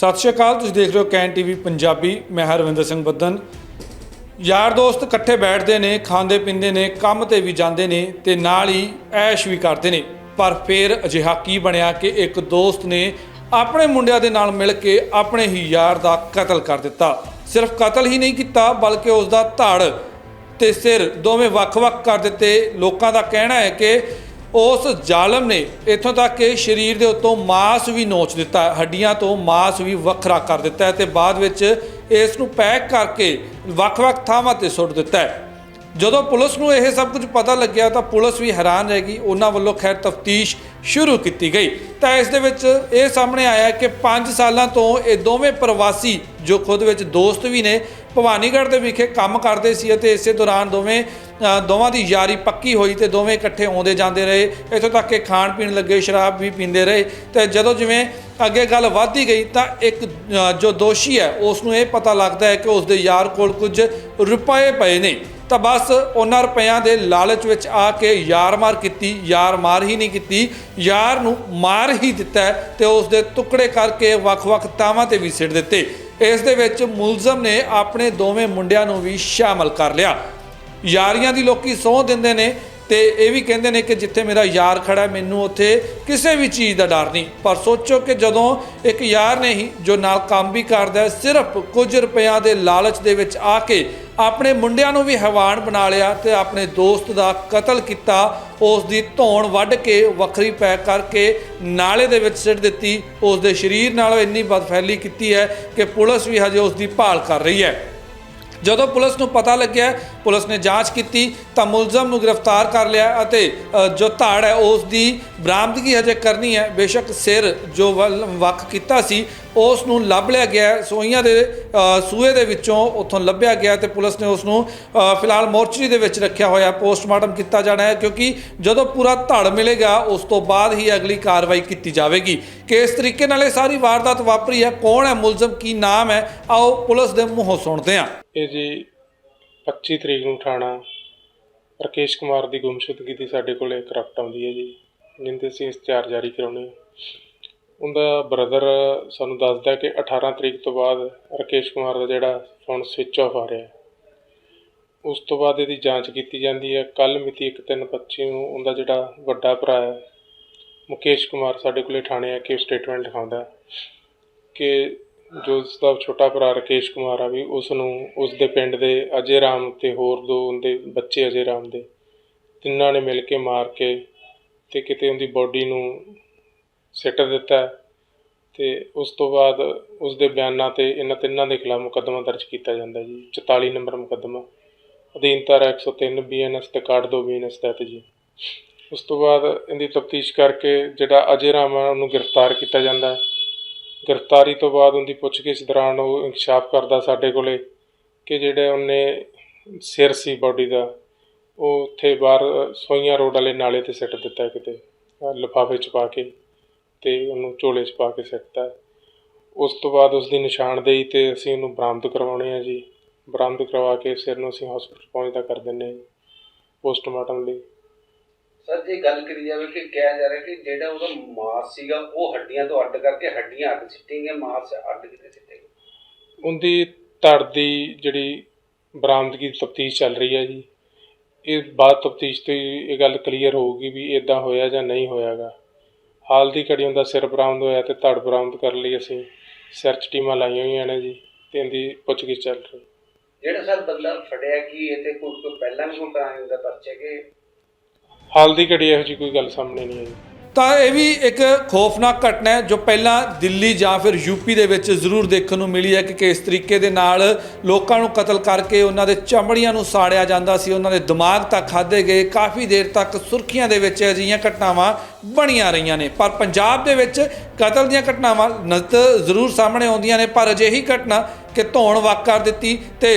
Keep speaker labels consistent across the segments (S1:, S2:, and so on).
S1: ਸਤਿ ਸ਼੍ਰੀ ਅਕਾਲ, ਤੁਸੀਂ ਦੇਖ ਰਹੇ ਹੋ ਕੈਨ ਟੀਵੀ ਪੰਜਾਬੀ, ਮੈਂ ਹਰਵਿੰਦਰ ਸਿੰਘ ਬੱਦਨ। ਯਾਰ ਦੋਸਤ ਇਕੱਠੇ ਬੈਠਦੇ ਨੇ, ਖਾਂਦੇ ਪੀਂਦੇ ਨੇ, ਕੰਮ ਤੇ ਵੀ ਜਾਂਦੇ ਨੇ ਤੇ ਨਾਲ ਹੀ ਐਸ਼ ਵੀ ਕਰਦੇ ਨੇ। ਪਰ ਫਿਰ ਅਜਿਹਾ ਕੀ ਬਣਿਆ ਕਿ ਇੱਕ ਦੋਸਤ ਨੇ ਆਪਣੇ ਮੁੰਡਿਆਂ ਦੇ ਨਾਲ ਮਿਲ ਕੇ ਆਪਣੇ ਹੀ ਯਾਰ ਦਾ ਕਤਲ ਕਰ ਦਿੱਤਾ। ਸਿਰਫ ਕਤਲ ਹੀ ਨਹੀਂ ਕੀਤਾ, ਬਲਕਿ ਉਸ ਦਾ ਧੜ ਤੇ ਸਿਰ ਦੋਵੇਂ ਵੱਖ-ਵੱਖ ਕਰ ਦਿੱਤੇ। ਲੋਕਾਂ ਦਾ ਕਹਿਣਾ ਹੈ ਕਿ ਉਸ ਜ਼ਾਲਮ ਨੇ ਇੱਥੋਂ ਤੱਕ ਕਿ ਸਰੀਰ ਦੇ ਉੱਤੋਂ ਮਾਸ ਵੀ ਨੋਚ ਦਿੱਤਾ, ਹੱਡੀਆਂ ਤੋਂ ਮਾਸ ਵੀ ਵੱਖਰਾ ਕਰ ਦਿੱਤਾ ਹੈ ਤੇ ਬਾਅਦ ਵਿੱਚ ਇਸ ਨੂੰ ਪੈਕ ਕਰਕੇ ਵੱਖ-ਵੱਖ ਥਾਵਾਂ ਤੇ ਸੁੱਟ ਦਿੱਤਾ ਜਦੋਂ ਪੁਲਿਸ ਨੂੰ ਇਹ ਸਭ ਕੁਝ ਪਤਾ ਲੱਗਿਆ ਤਾਂ ਪੁਲਿਸ ਵੀ ਹੈਰਾਨ ਰਹਿ ਗਈ। ਉਹਨਾਂ ਵੱਲੋਂ ਖੈਰ ਤਫਤੀਸ਼ ਸ਼ੁਰੂ ਕੀਤੀ ਗਈ। ਤਾਂ ਇਸ ਦੇ ਵਿੱਚ ਇਹ ਸਾਹਮਣੇ ਆਇਆ ਕਿ 5 ਸਾਲਾਂ ਤੋਂ ਇਹ ਦੋਵੇਂ ਪ੍ਰਵਾਸੀ ਜੋ ਖੁਦ ਵਿੱਚ ਦੋਸਤ ਵੀ ਨੇ, ਭਵਾਨੀਗੜ੍ਹ ਦੇ ਵਿਖੇ ਕੰਮ ਕਰਦੇ ਸੀ ਅਤੇ ਇਸੇ ਦੌਰਾਨ ਦੋਵੇਂ ਦੋਵਾਂ ਦੀ ਯਾਰੀ ਪੱਕੀ ਹੋਈ ਤੇ ਦੋਵੇਂ ਇਕੱਠੇ ਆਉਂਦੇ ਜਾਂਦੇ ਰਹੇ। ਇੱਥੋਂ ਤੱਕ ਕਿ ਖਾਣ ਪੀਣ ਲੱਗੇ, ਸ਼ਰਾਬ ਵੀ ਪੀਂਦੇ ਰਹੇ। ਤੇ ਜਦੋਂ ਜਿਵੇਂ ਅੱਗੇ ਗੱਲ ਵਧਦੀ ਗਈ ਤਾਂ ਇੱਕ ਜੋ ਦੋਸ਼ੀ ਹੈ ਉਸ ਨੂੰ ਇਹ ਪਤਾ ਲੱਗਦਾ ਹੈ ਕਿ ਉਸ ਦੇ ਯਾਰ ਕੋਲ ਕੁਝ ਰੁਪਏ ਪਏ ਨੇ। ਤਾਂ ਬਸ ਉਹਨਾਂ ਰੁਪਈਆਂ ਦੇ ਲਾਲਚ ਵਿੱਚ ਆ ਕੇ ਯਾਰ ਮਾਰ ਕੀਤੀ, ਯਾਰ ਮਾਰ ਹੀ ਨਹੀਂ ਕੀਤੀ। ਯਾਰ ਨੂੰ ਮਾਰ ਹੀ ਦਿੱਤਾ ਹੈ ਤੇ ਉਸ ਦੇ ਟੁਕੜੇ ਕਰਕੇ ਵੱਖ-ਵੱਖ ਤਾਵਾਂ ਤੇ ਵੀ ਸਿੱਟ ਦਿੱਤੇ। ਇਸ ਦੇ ਵਿੱਚ ਮੁਲਜ਼ਮ ਨੇ ਆਪਣੇ ਦੋਵੇਂ ਮੁੰਡਿਆਂ ਨੂੰ ਵੀ ਸ਼ਾਮਲ ਕਰ ਲਿਆ। ਯਾਰੀਆਂ ਦੀ ਲੋਕੀ ਸੌਂ ਦਿੰਦੇ ਨੇ ਤੇ ਇਹ ਵੀ ਕਹਿੰਦੇ ਨੇ ਕਿ ਜਿੱਥੇ ਮੇਰਾ ਯਾਰ ਖੜਾ ਮੈਨੂੰ ਉੱਥੇ ਕਿਸੇ ਵੀ ਚੀਜ਼ ਦਾ ਡਰ ਨਹੀਂ। ਪਰ ਸੋਚੋ ਕਿ ਜਦੋਂ ਇੱਕ ਯਾਰ ਨੇ ਹੀ ਜੋ ਨਾਲ ਕੰਮ ਵੀ ਕਰਦਾ ਸਿਰਫ ਕੁਝ ਰੁਪਈਆਂ ਦੇ ਲਾਲਚ ਦੇ ਵਿੱਚ ਆ ਕੇ ਆਪਣੇ ਮੁੰਡਿਆਂ ਨੂੰ ਵੀ ਹੈਵਾਨ ਬਣਾ ਲਿਆ ਤੇ ਆਪਣੇ ਦੋਸਤ ਦਾ ਕਤਲ ਕੀਤਾ, ਉਸ ਦੀ ਧੌਣ ਵੱਢ ਕੇ ਵੱਖਰੀ ਪੈਕ ਕਰਕੇ ਨਾਲੇ ਦੇ ਵਿੱਚ ਸਿੱਟ ਦਿੱਤੀ, ਉਸ ਦੇ ਸਰੀਰ ਨਾਲ ਇੰਨੀ ਬਦਫੈਲੀ ਕੀਤੀ ਹੈ ਕਿ ਪੁਲਿਸ ਵੀ ਹਜੇ ਉਸ ਦੀ ਭਾਲ ਕਰ ਰਹੀ ਹੈ। ਜਦੋਂ ਪੁਲਿਸ ਨੂੰ ਪਤਾ ਲੱਗਿਆ ਪੁਲਿਸ ਨੇ ਜਾਂਚ ਕੀਤੀ, ਤਾਂ ਮੁਲਜ਼ਮ ਨੂੰ ਗ੍ਰਿਫਤਾਰ ਕਰ ਲਿਆ ਅਤੇ ਜੋ ਧਾੜ ਹੈ ਉਸ ਦੀ ਬਰਾਮਦਗੀ ਹਜੇ ਕਰਨੀ ਹੈ। ਬੇਸ਼ੱਕ ਸਿਰ ਜੋ ਵੱਲ- ਵੱਖ ਕੀਤਾ ਸੀ, ਉਸ ਨੂੰ ਲੱਭ ਲਿਆ ਗਿਆ ਸੋਈਆਂ ਦੇ ਸੂਏ ਦੇ ਵਿੱਚੋਂ ਉੱਥੋਂ ਲੱਭਿਆ ਗਿਆ ਤੇ ਪੁਲਿਸ ਨੇ ਉਸ ਨੂੰ ਫਿਲਹਾਲ ਮੋਰਚਰੀ ਦੇ ਵਿੱਚ ਰੱਖਿਆ ਹੋਇਆ, ਪੋਸਟਮਾਰਟਮ ਕੀਤਾ ਜਾਣਾ ਹੈ, ਕਿਉਂਕਿ ਜਦੋਂ ਪੂਰਾ ਧੜ ਮਿਲੇਗਾ, ਉਸ ਤੋਂ ਬਾਅਦ ਹੀ ਅਗਲੀ ਕਾਰਵਾਈ ਕੀਤੀ ਜਾਵੇਗੀ। ਕਿ ਇਸ ਤਰੀਕੇ ਨਾਲ ਇਹ ਸਾਰੀ ਵਾਰਦਾਤ ਵਾਪਰੀ ਹੈ, ਕੌਣ ਹੈ, ਮੁਲਜ਼ਮ ਕੀ ਨਾਮ ਹੈ, ਆਓ ਪੁਲਿਸ ਦੇ ਮੂੰਹੋਂ ਸੁਣਦੇ ਹਾਂ।
S2: ਇਹ ਜੀ 25 ਤਰੀਕ ਨੂੰ ਥਾਣਾ ਰਕੇਸ਼ ਕੁਮਾਰ ਦੀ ਗੁੰਮਸ਼ੁਦਗੀ ਦੀ ਸਾਡੇ ਕੋਲ ਕਰਪਟ ਆਉਂਦੀ ਹੈ ਜੀ, ਜਿੰਦੇ ਅਸੀਂ ਇਸ਼ਤਿਹਾਰ ਜਾਰੀ ਕਰਾਉਣੇ ਉਹਦਾ ਬ੍ਰਦਰ ਸਾਨੂੰ ਦੱਸਦਾ ਕਿ 18 ਤਰੀਕ ਤੋਂ ਬਾਅਦ ਰਕੇਸ਼ ਕੁਮਾਰ ਦਾ ਜਿਹੜਾ ਫੋਨ ਸਵਿਚ ਆਫ ਆ ਰਿਹਾ। ਉਸ ਤੋਂ ਬਾਅਦ ਇਹਦੀ ਜਾਂਚ ਕੀਤੀ ਜਾਂਦੀ ਹੈ। ਕੱਲ ਮਿਤੀ 1/3/25 ਨੂੰ ਉਹਦਾ ਜਿਹੜਾ ਵੱਡਾ ਭਰਾ ਹੈ, ਮੁਕੇਸ਼ ਕੁਮਾਰ ਸਾਡੇ ਕੋਲੇ ਥਾਣੇ ਆ ਕੇ ਸਟੇਟਮੈਂਟ ਲਿਖਾਉਂਦਾ ਕਿ ਜੋ ਉਸ ਦਾ ਛੋਟਾ ਭਰਾ ਰਾਕੇਸ਼ ਕੁਮਾਰ ਆ ਵੀ ਉਸ ਨੂੰ ਉਸ ਦੇ ਪਿੰਡ ਦੇ ਅਜੇ ਰਾਮ ਅਤੇ ਹੋਰ ਦੋ ਉਹਦੇ ਬੱਚੇ ਅਜੇ ਰਾਮ ਦੇ, ਤਿੰਨਾਂ ਨੇ ਮਿਲ ਕੇ ਮਾਰ ਕੇ ਅਤੇ ਕਿਤੇ ਉਹਦੀ ਬੋਡੀ ਨੂੰ ਸਿੱਟ ਦਿੱਤਾ ਅਤੇ ਉਸ ਤੋਂ ਬਾਅਦ ਉਸ ਦੇ ਬਿਆਨਾਂ ਤੇ ਇਹਨਾਂ ਤਿੰਨਾਂ ਦੇ ਖਿਲਾਫ ਮੁਕੱਦਮਾ ਦਰਜ ਕੀਤਾ ਜਾਂਦਾ ਜੀ 44 ਨੰਬਰ ਮੁਕੱਦਮਾ, ਅਧੀਨ ਧਾਰਾ ਇੱਕ ਸੌ ਤਿੰਨ ਬੀ 103 ਬੀਐਨਐਸ ਤੇ ਕਾਰਡ 2 ਬੀਐਨਐਸ ਤਹਿਤ ਜੀ। ਉਸ ਤੋਂ ਬਾਅਦ ਇਹਦੀ ਤਫਤੀਸ਼ ਕਰਕੇ ਜਿਹੜਾ ਅਜੇ ਰਾਮ ਆ, ਉਹਨੂੰ ਗ੍ਰਿਫਤਾਰ ਕੀਤਾ ਜਾਂਦਾ। ਗ੍ਰਿਫਤਾਰੀ ਤੋਂ ਬਾਅਦ ਉਹਦੀ ਪੁੱਛਗਿੱਛ ਦੌਰਾਨ ਉਹ ਇਨਕਸ਼ਾਫ ਕਰਦਾ ਸਾਡੇ ਕੋਲੇ ਕਿ ਜਿਹੜੇ ਉਹਨੇ ਸਿਰ ਸੀ ਬਾਡੀ ਦਾ, ਉਹ ਉੱਥੇ ਬਾਹਰ ਸੋਈਆਂ ਰੋਡ ਵਾਲੇ ਨਾਲੇ ਤੇ ਸਿੱਟ ਦਿੱਤਾ ਕਿਤੇ ਲਿਫਾਫੇ ਚ ਪਾ ਕੇ ਤੇ ਉਹਨੂੰ ਝੋਲੇ ਚ ਪਾ ਕੇ ਸਿੱਟਤਾ। ਉਸ ਤੋਂ ਬਾਅਦ ਉਸ ਦੀ ਨਿਸ਼ਾਨਦੇਹੀ ਤੇ ਅਸੀਂ ਉਹਨੂੰ ਬਰਾਮਦ ਕਰਵਾਉਣੇ ਆ ਜੀ। ਬਰਾਮਦ ਕਰਵਾ ਕੇ ਸਿਰ ਨੂੰ ਅਸੀਂ ਹਸਪੀਟਲ ਪਹੁੰਚਦਾ ਕਰ ਦਿੰਦੇ ਹਾਂ ਜੀ ਪੋਸਟਮਾਰਟਮ ਲਈ।
S3: ਸਰ ਜੇ ਗੱਲ ਕਰੀ ਜਾਵੇ ਕਿ ਕਿਹਾ ਜਾ ਰਿਹਾ ਕਿ ਜਿਹੜਾ ਉਹਦਾ ਮਾਸ ਸੀਗਾ ਉਹ ਹੱਡੀਆਂ ਤੋਂ ਅੱਡ ਕਰਕੇ ਹੱਡੀਆਂ ਅੱਡ ਸਿੱਟੇਂਗੇ ਮਾਸ ਅੱਡ ਕਿਤੇ ਸਿੱਟੇਂਗੇ?
S2: ਉਹਦੀ ਧੜ ਦੀ ਜਿਹੜੀ ਬਰਾਮਦਗੀ ਤਫਤੀਸ਼ ਚੱਲ ਰਹੀ ਹੈ ਜੀ। ਇਹ ਬਾਅਦ ਤਫਤੀਸ਼ ਤੇ ਇਹ ਗੱਲ ਕਲੀਅਰ ਹੋਊਗੀ ਵੀ ਇਦਾਂ ਹੋਇਆ ਜਾਂ ਨਹੀਂ ਹੋਇਆਗਾ। ਹਾਲ ਦੀ ਘੜੀ ਉਹਦਾ ਸਿਰ ਬਰਾਮਦ ਹੋਇਆ ਤੇ ਧੜ ਬਰਾਮਦ ਕਰਨ ਲਈ ਅਸੀਂ। ਸਰਚ ਟੀਮਾਂ ਲਾਈਆਂ ਹੋਈਆਂ ਨੇ ਜੀ ਤੇ ਇਹਦੀ ਪੁੱਛਗਿੱਛ ਚੱਲ ਰਹੀ
S3: ਜਿਹੜਾ ਸਰ ਬੰਦਾ ਫੜਿਆ ਕੀ ਇਹ ਤੇ ਕੋਈ ਕੋਈ ਪਹਿਲਾਂ ਵੀ ਕੋਈ ਕਰਾਇਆ ਹੁੰਦਾ ਪਰਚੇ ਕਿ
S2: ਹਾਲ ਦੀ ਘੜੀ ਇਹੋ ਜਿਹੀ ਕੋਈ ਗੱਲ ਸਾਹਮਣੇ ਨਹੀਂ ਆਈ।
S1: ਤਾਂ ਇਹ ਵੀ ਇੱਕ ਖੌਫਨਾਕ ਘਟਨਾ ਹੈ ਜੋ ਪਹਿਲਾਂ ਦਿੱਲੀ ਜਾਂ ਫਿਰ ਯੂਪੀ ਦੇ ਵਿੱਚ ਜ਼ਰੂਰ ਦੇਖਣ ਨੂੰ ਮਿਲੀ ਹੈ ਕਿ ਕਿਸ ਤਰੀਕੇ ਦੇ ਨਾਲ ਲੋਕਾਂ ਨੂੰ ਕਤਲ ਕਰਕੇ ਉਹਨਾਂ ਦੇ ਚਮੜੀਆਂ ਨੂੰ ਸਾੜਿਆ ਜਾਂਦਾ ਸੀ, ਉਹਨਾਂ ਦੇ ਦਿਮਾਗ ਤੱਕ ਖਾਦੇ ਗਏ, ਕਾਫੀ ਦੇਰ ਤੱਕ ਸੁਰਖੀਆਂ ਦੇ ਵਿੱਚ ਅਜਿਹੀਆਂ ਘਟਨਾਵਾਂ ਬਣੀਆਂ ਰਹੀਆਂ ਨੇ। ਪਰ ਪੰਜਾਬ ਦੇ ਵਿੱਚ ਕਤਲ ਦੀਆਂ ਘਟਨਾਵਾਂ ਨਜ਼ਰ ਜ਼ਰੂਰ ਸਾਹਮਣੇ ਆਉਂਦੀਆਂ ਨੇ, ਪਰ ਅਜਿਹੀ ਘਟਨਾ ਕਿ ਧੌਣ ਵੱਖ ਕਰ ਦਿੱਤੀ ਤੇ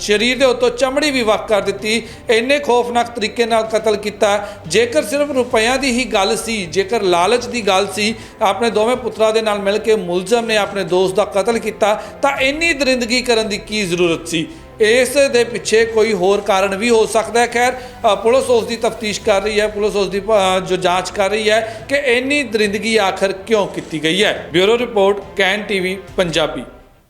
S1: ਸਰੀਰ ਦੇ ਉੱਤੋਂ ਚਮੜੀ ਵੀ ਵੱਖ ਕਰ ਦਿੱਤੀ। ਇੰਨੇ ਖੌਫਨਾਕ ਤਰੀਕੇ ਨਾਲ ਕਤਲ ਕੀਤਾ। ਜੇਕਰ ਸਿਰਫ ਰੁਪਈਆਂ ਦੀ ਹੀ ਗੱਲ ਸੀ, ਜੇਕਰ ਲਾਲਚ ਦੀ ਗੱਲ ਸੀ, ਆਪਣੇ ਦੋਵੇਂ ਪੁੱਤਰਾਂ ਦੇ ਨਾਲ ਮਿਲ ਕੇ ਮੁਲਜ਼ਮ ਨੇ ਆਪਣੇ ਦੋਸਤ ਦਾ ਕਤਲ ਕੀਤਾ, ਤਾਂ ਇੰਨੀ ਦਰਿੰਦਗੀ ਕਰਨ ਦੀ ਕੀ ਜ਼ਰੂਰਤ ਸੀ? ਇਸ ਦੇ ਪਿੱਛੇ ਕੋਈ ਹੋਰ ਕਾਰਨ ਵੀ ਹੋ ਸਕਦਾ ਹੈ। ਖੈਰ ਪੁਲਿਸ ਉਸ ਦੀ ਤਫਤੀਸ਼ ਕਰ ਰਹੀ ਹੈ, ਪੁਲਿਸ ਉਸ ਦੀ ਜੋ ਜਾਂਚ ਕਰ ਰਹੀ ਹੈ ਕਿ ਇੰਨੀ ਦਰਿੰਦਗੀ ਆਖਰ ਕਿਉਂ ਕੀਤੀ ਗਈ ਹੈ? Bureau report, can TV, Punjabi.